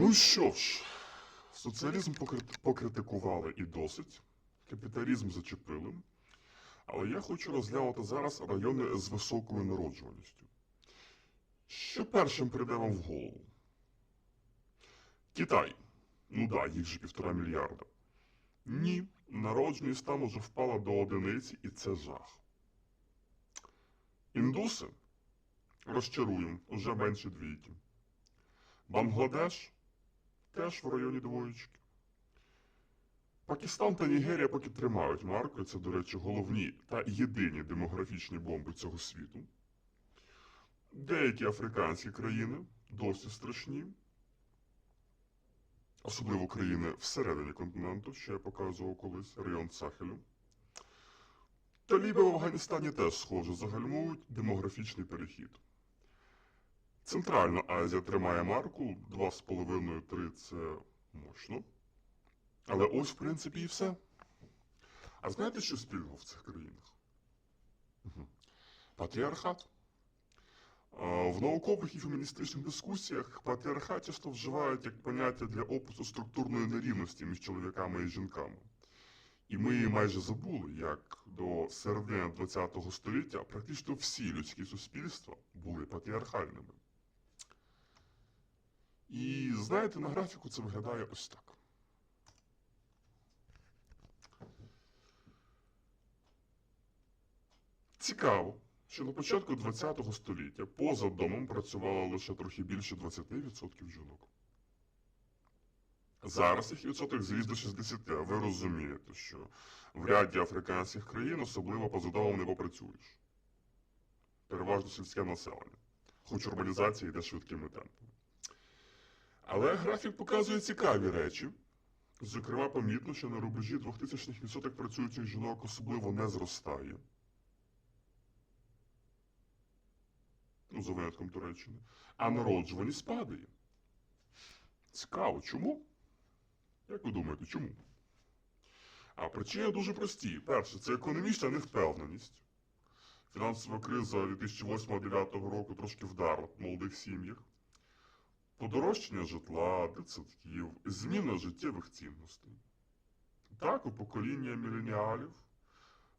Ну що ж, соціалізм покритикували і досить, капіталізм зачепили. Але я хочу розглянути зараз райони з високою народжуваністю. Що першим прийде вам в голову? Китай. Ну да, їх же півтора мільярда. Ні, народжуваність там уже впала до одиниці, і це жах. Індуси розчаруємо, уже менше двійки. Бангладеш теж в районі двоєчки. Пакистан та Нігерія поки тримають марку, це, до речі, головні та єдині демографічні бомби цього світу. Деякі африканські країни досі страшні, особливо країни всередині континенту, що я показував колись, район Сахелю. Таліби в Афганістані теж, схоже, загальмують демографічний перехід. Центральна Азія тримає марку 2,5-3 це мощно. Але ось, в принципі, і все. А знаєте, що спільного в цих країнах? Патріархат. В наукових і феміністичних дискусіях патріархат часто вживають як поняття для опису структурної нерівності між чоловіками і жінками. І ми майже забули, як до середини ХХ століття практично всі людські суспільства були патріархальними. І знаєте, на графіку це виглядає ось так. Цікаво, що на початку ХХ століття поза домом працювало лише трохи більше 20% жінок. Зараз їх відсоток зріс до 60, а ви розумієте, що в ряді африканських країн особливо поза домом не попрацюєш. Переважно сільське населення, хоч урбанізація йде швидкими темпами. Але графік показує цікаві речі. Зокрема, помітно, що на рубежі 2000-х відсоток працюючих жінок особливо не зростає. Ну, за винятком Туреччини. А народжуваність падає. Цікаво, чому? Як ви думаєте, чому? А причини дуже прості. Перше, це економічна невпевненість. Фінансова криза 2008-2009 року трошки вдарила молодих сім'ях. Подорожчання житла, дитсадків, зміна життєвих цінностей. Так, у покоління міленіалів,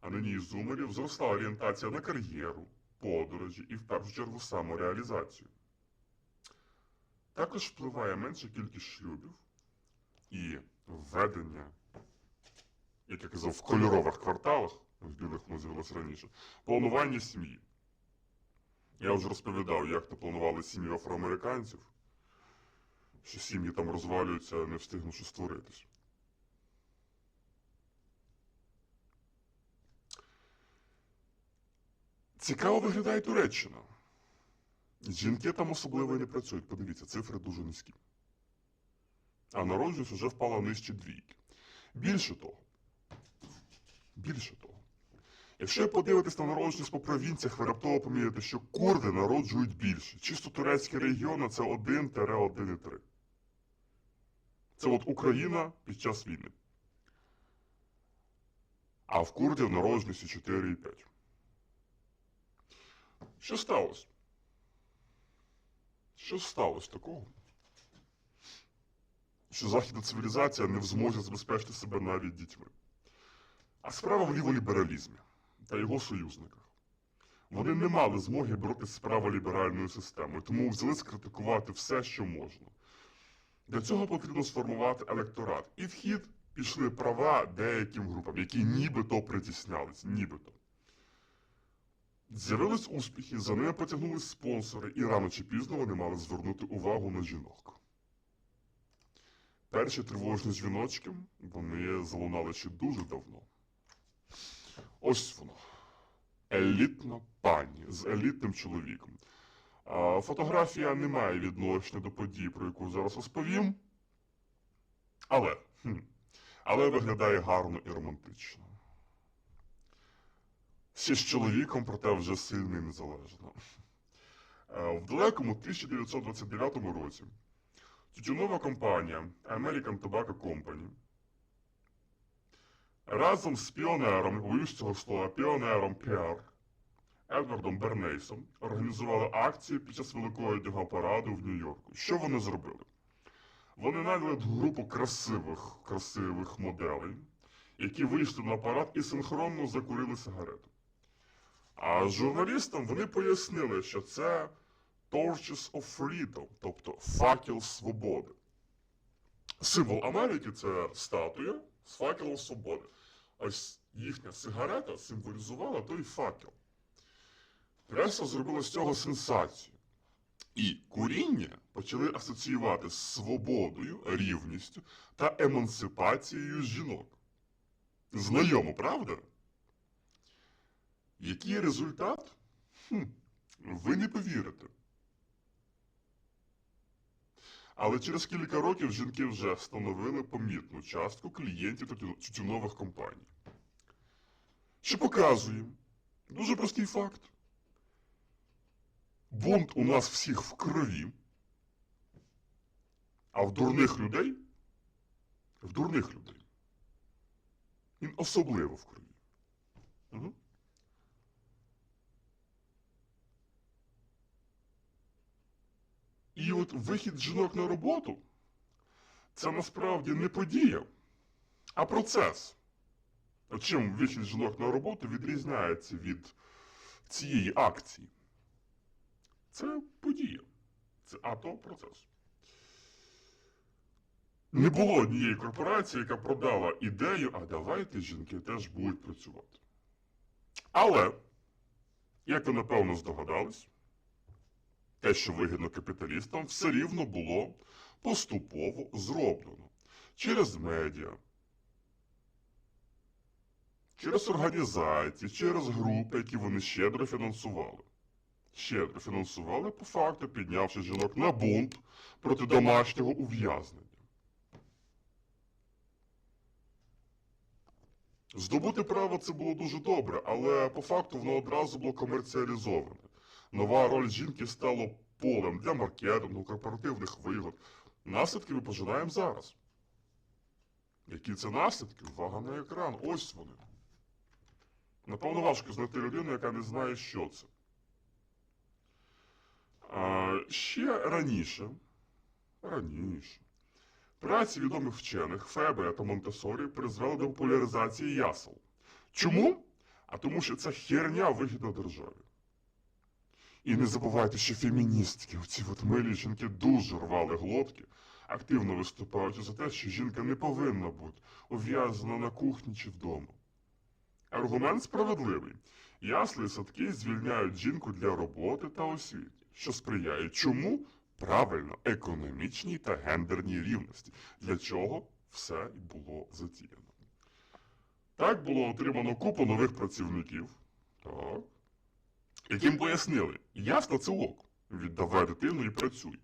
а нині зумерів, зросла орієнтація на кар'єру, подорожі і в першу чергу самореалізацію. Також впливає менша кількість шлюбів і введення, як я казав, в кольорових кварталах, в білих воно з'явилося раніше, планування сім'ї. Я вже розповідав, як то планували сім'ї афроамериканців, що сім'ї там розвалюються, не встигнувши створитись. Цікаво виглядає Туреччина. Жінки там особливо не працюють. Подивіться, цифри дуже низькі. А народжуваність вже впала нижче двійки. Більше того, більше того, якщо подивитись на народжуваність по провінціях, ви раптово помітите, що курди народжують більше. Чисто турецькі регіони це 1-1,3. Це от Україна під час війни. А в курдів народжуваності 4,5. Що сталося? Що сталося такого? Що західна цивілізація не в змозі забезпечити себе навіть дітьми. А справа в ліволібералізмі та його союзниках. Вони не мали змоги боротися з праволіберальною системою, тому взяли скритикувати все, що можна. Для цього потрібно сформувати електорат. І в хід пішли права деяким групам, які нібито притіснялись, нібито. З'явились успіхи, за ними потягнулись спонсори, і рано чи пізно вони мали звернути увагу на жінок. Перші тривожні дзвіночки вони залунали ще дуже давно. Ось воно. Елітна пані з елітним чоловіком. Фотографія не має відношення до подій, про яку зараз розповім. Але, хм, але виглядає гарно і романтично. Ще з чоловіком, проте вже сильно незалежно. Е, В далекому 1929 році тютюнова компанія American Tobacco Company разом з піонером, не боюсь цього слова, піонером піар Едвардом Бернейсом організували акцію під час великого дягопараду в Нью-Йорку. Що вони зробили? Вони наняли групу красивих, красивих моделей, які вийшли на апарат і синхронно закурили сигарету. А журналістам вони пояснили, що це Torches of Freedom, тобто факел свободи. Символ Америки це статуя з факелом свободи. Ось їхня сигарета символізувала той факел. Преса зробила з цього сенсацію. І куріння почали асоціювати з свободою, рівністю та емансипацією жінок. Знайомо, правда? Який результат? Хм, ви не повірите. Але через кілька років жінки вже становили помітну частку клієнтів тютю- тютюнових компаній. Що показує дуже простий факт. Бунт у нас всіх в крові, а в дурних людей, в дурних людей, він особливо в крові. Угу. І от вихід жінок на роботу це насправді не подія, а процес. Чим вихід жінок на роботу відрізняється від цієї акції? Це подія. Це ато процес. Не було однієї корпорації, яка продала ідею, а давайте жінки теж будуть працювати. Але, як ви напевно здогадались, те, що вигідно капіталістам, все рівно було поступово зроблено через медіа, через організації, через групи, які вони щедро фінансували. Щедро фінансували, по факту, піднявши жінок на бунт проти домашнього ув'язнення. Здобути право це було дуже добре, але по факту воно одразу було комерціалізоване. Нова роль жінки стала полем для маркетингу, корпоративних вигод. Наслідки ми пожинаємо зараз. Які це наслідки? Увага на екран. Ось вони. Напевно, важко знайти людину, яка не знає, що це. Ще раніше, раніше, праці відомих вчених Фебера та Монтесорі призвели до популяризації ясел. Чому? А тому, що ця херня вигідна державі. І не забувайте, що феміністки, оці от милі жінки дуже рвали глотки, активно виступаючи за те, що жінка не повинна бути ув'язана на кухні чи вдома. Аргумент справедливий. Ясли садки звільняють жінку для роботи та освіти, що сприяє чому? Правильно, економічній та гендерній рівності, для чого все і було затіяно. Так було отримано купу нових працівників, так, яким пояснили, ясно це ок, віддавай дитину і працюй.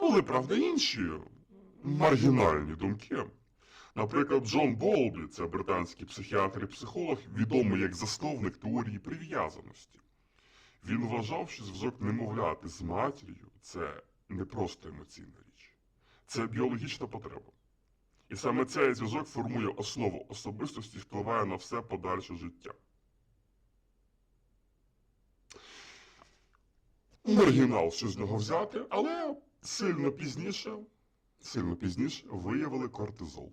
Були, правда, інші маргінальні думки. Наприклад, Джон Болбі, це британський психіатр і психолог, відомий як засновник теорії прив'язаності. Він вважав, що зв'язок немовляти з матір'ю це не просто емоційна річ, це біологічна потреба. І саме цей зв'язок формує основу особистості і впливає на все подальше життя. Маргінал, що з нього взяти, але сильно пізніше, сильно пізніше виявили кортизол.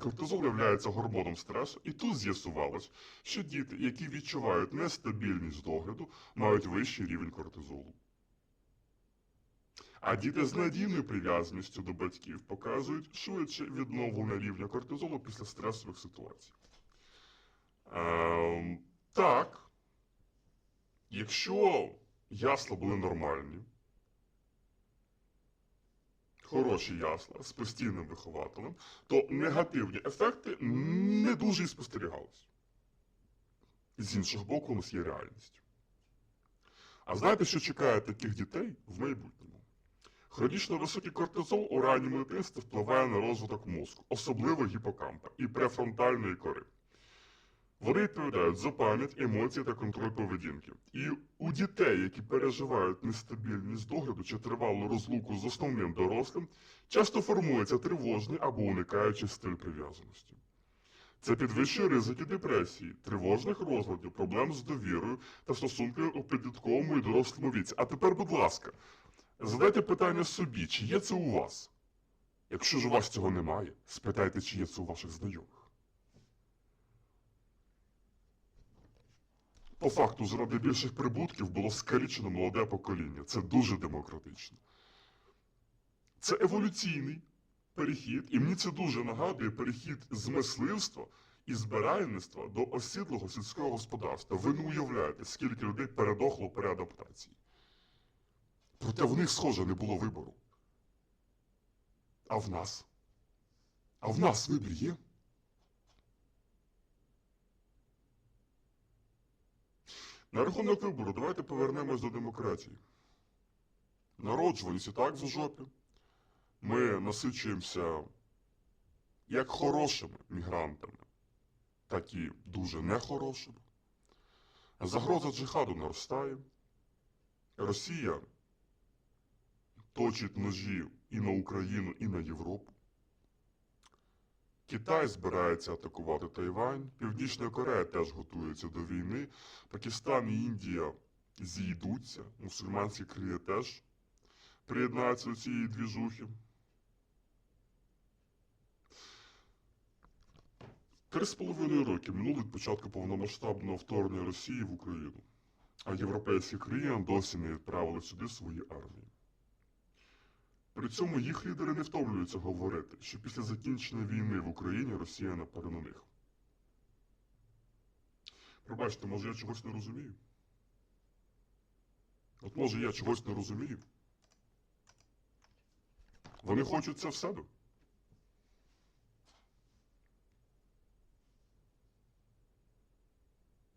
Кортизол являється гормоном стресу, і тут з'ясувалось, що діти, які відчувають нестабільність догляду, мають вищий рівень кортизолу. А діти з надійною прив'язаністю до батьків показують швидше відновлення рівня кортизолу після стресових ситуацій. Ем, так, якщо ясла були нормальні, хороші ясла з постійним вихователем, то негативні ефекти не дуже і спостерігалися. З іншого боку, у нас є реальність. А знаєте, що чекає таких дітей в майбутньому? Хронічно високий кортизол у ранньому дитинстві впливає на розвиток мозку, особливо гіпокампа і префронтальної кори. Вони відповідають за пам'ять, емоції та контроль поведінки. І у дітей, які переживають нестабільність догляду чи тривалу розлуку з основним дорослим, часто формується тривожний або уникаючий стиль прив'язаності. Це підвищує ризики депресії, тривожних розладів, проблем з довірою та стосунками у підлітковому і дорослому віці. А тепер, будь ласка, Задайте питання собі, чи є це у вас? Якщо ж у вас цього немає, спитайте, чи є це у ваших знайомих. По факту, заради більших прибутків було скалічено молоде покоління. Це дуже демократично. Це еволюційний перехід, і мені це дуже нагадує перехід з мисливства і збиральництва до осідлого сільського господарства. Ви не уявляєте, скільки людей передохло при адаптації. Проте в них, схоже, не було вибору. А в нас? А в нас вибір є? На рахунок вибору, давайте повернемось до демократії. Народжуваність і так в жопі. Ми насичуємося як хорошими мігрантами, так і дуже нехорошими. Загроза джихаду наростає. Росія точить ножі і на Україну, і на Європу. Китай збирається атакувати Тайвань, Північна Корея теж готується до війни, Пакистан і Індія зійдуться, мусульманські країни теж приєднаються до цієї двіжухи. Три з половиною роки минуло від початку повномасштабного вторгнення Росії в Україну, а європейські країни досі не відправили сюди свої армії. При цьому їх лідери не втомлюються говорити, що після закінчення війни в Україні Росія нападе на них. Пробачте, може я чогось не розумію? От може я чогось не розумію? Вони хочуть це в себе.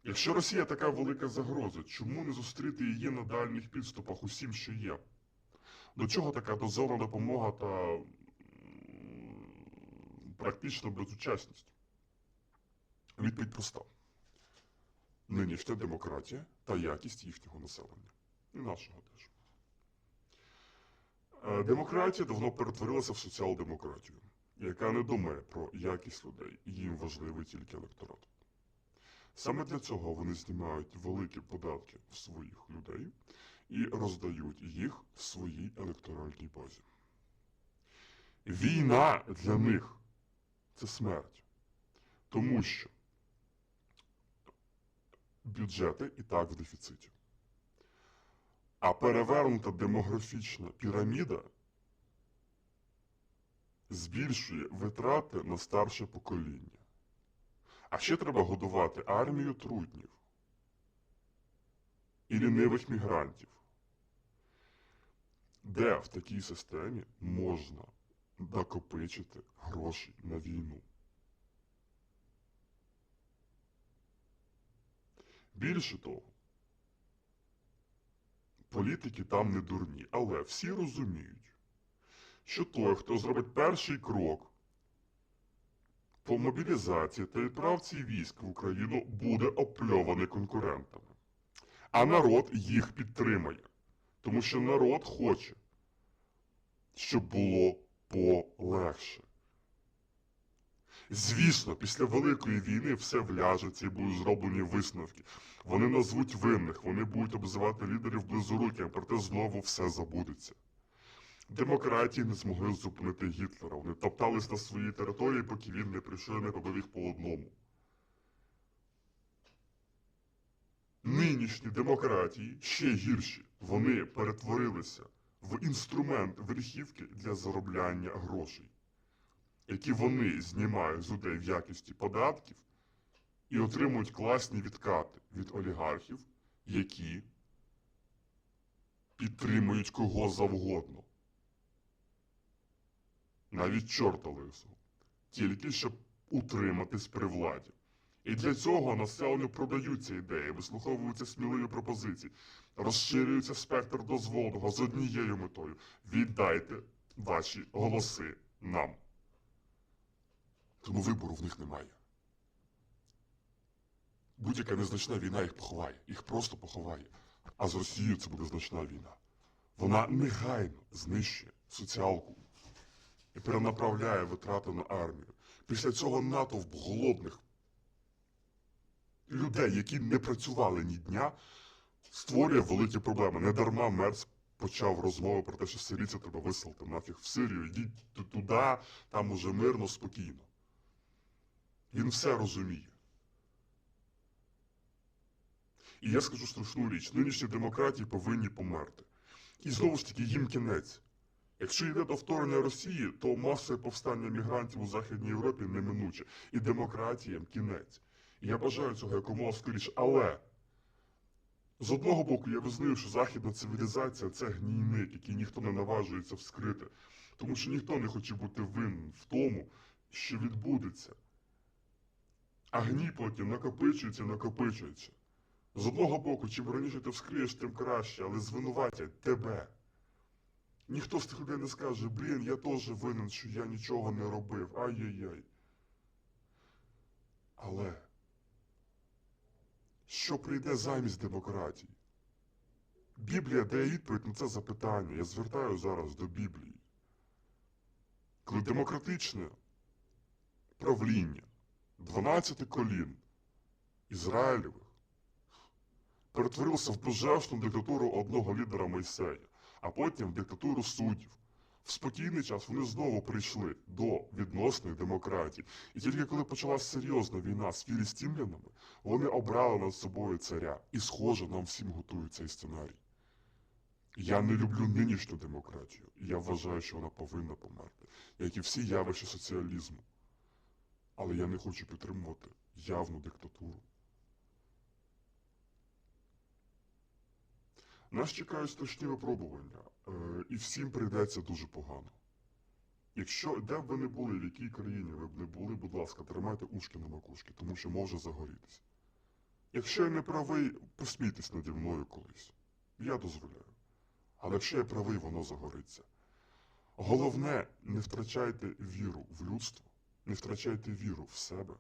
Якщо Росія така велика загроза, чому не зустріти її на дальніх підступах усім, що є? До чого така дозована допомога та практична безучасність? Відповідь проста. Нинішня демократія та якість їхнього населення. І нашого теж. Е, Демократія давно перетворилася в соціал-демократію, яка не думає про якість людей, їм важливий тільки електорат. Саме для цього вони знімають великі податки в своїх людей і роздають їх в своїй електоральній базі. Війна для них це смерть, тому що бюджети і так в дефіциті. А перевернута демографічна піраміда збільшує витрати на старше покоління. А ще треба годувати армію труднів і лінивих мігрантів. Де в такій системі можна накопичити гроші на війну? Більше того, політики там не дурні, але всі розуміють, що той, хто зробить перший крок по мобілізації та відправці військ в Україну, буде опльований конкурентами. А народ їх підтримає, тому що народ хоче, щоб було полегше. Звісно, після Великої війни все вляжеться і будуть зроблені висновки. Вони назвуть винних, вони будуть обзивати лідерів близоруким, проте знову все забудеться. Демократії не змогли зупинити Гітлера. Вони топтались на своїй території, поки він не прийшов і не побив їх по одному. Нинішні демократії ще гірші. Вони перетворилися в інструмент верхівки для заробляння грошей, які вони знімають з людей в якості податків і отримують класні відкати від олігархів, які підтримують кого завгодно. Навіть чорта лисого. Тільки щоб утриматись при владі. І для цього населенню продаються ідеї, вислуховуються сміливі пропозиції, розширюється спектр дозволеного з однією метою. Віддайте ваші голоси нам. Тому вибору в них немає. Будь-яка незначна війна їх поховає, їх просто поховає. А з Росією це буде значна війна. Вона негайно знищує соціалку і перенаправляє витрати на армію. Після цього натовп голодних людей, які не працювали ні дня, створює великі проблеми. Недарма Мерц почав розмови про те, що сирійців треба виселити нафіг в Сирію, йдіть туди, там уже мирно, спокійно. Він все розуміє. І я скажу страшну річ: нинішні демократії повинні померти. І знову ж таки, їм кінець. Якщо йде до вторгнення Росії, то масове повстання мігрантів у Західній Європі неминуче. І демократіям кінець. Я бажаю цього якомога скоріше. Але з одного боку, я визнаю, що західна цивілізація це гнійник, який ніхто не наважується вскрити. Тому що ніхто не хоче бути винним в тому, що відбудеться. А гній потім накопичується, накопичується. З одного боку, чим раніше ти вскриєш, тим краще, але звинуватять тебе. Ніхто з тих людей не скаже, блін, я теж винен, що я нічого не робив. Ай-яй-яй. Але що прийде замість демократії? Біблія дає відповідь на це запитання. Я звертаю зараз до Біблії. Коли демократичне правління 12 колін Ізраїлевих перетворилося в божественну диктатуру одного лідера Мойсея, а потім в диктатуру суддів. В спокійний час вони знову прийшли до відносної демократії. І тільки коли почалась серйозна війна з філістимлянами, вони обрали над собою царя. І, схоже, нам всім готують цей сценарій. Я не люблю нинішню демократію, я вважаю, що вона повинна померти, як і всі явища соціалізму. Але я не хочу підтримувати явну диктатуру. Нас чекають страшні випробування, і всім прийдеться дуже погано. Якщо де б ви не були, в якій країні ви б не були, будь ласка, тримайте ушки на макушки, тому що може загорітися. Якщо я не правий, посмійтесь наді мною колись. Я дозволяю. Але якщо я правий, воно загориться. Головне, не втрачайте віру в людство, не втрачайте віру в себе.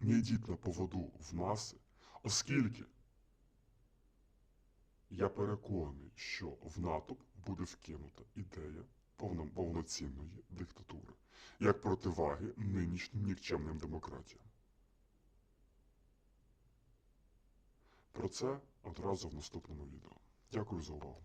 Не йдіть на поводу в маси, оскільки я переконаний, що в натовп буде вкинута ідея повно- повноцінної диктатури, як противаги нинішнім нікчемним демократіям. Про це одразу в наступному відео. Дякую за увагу.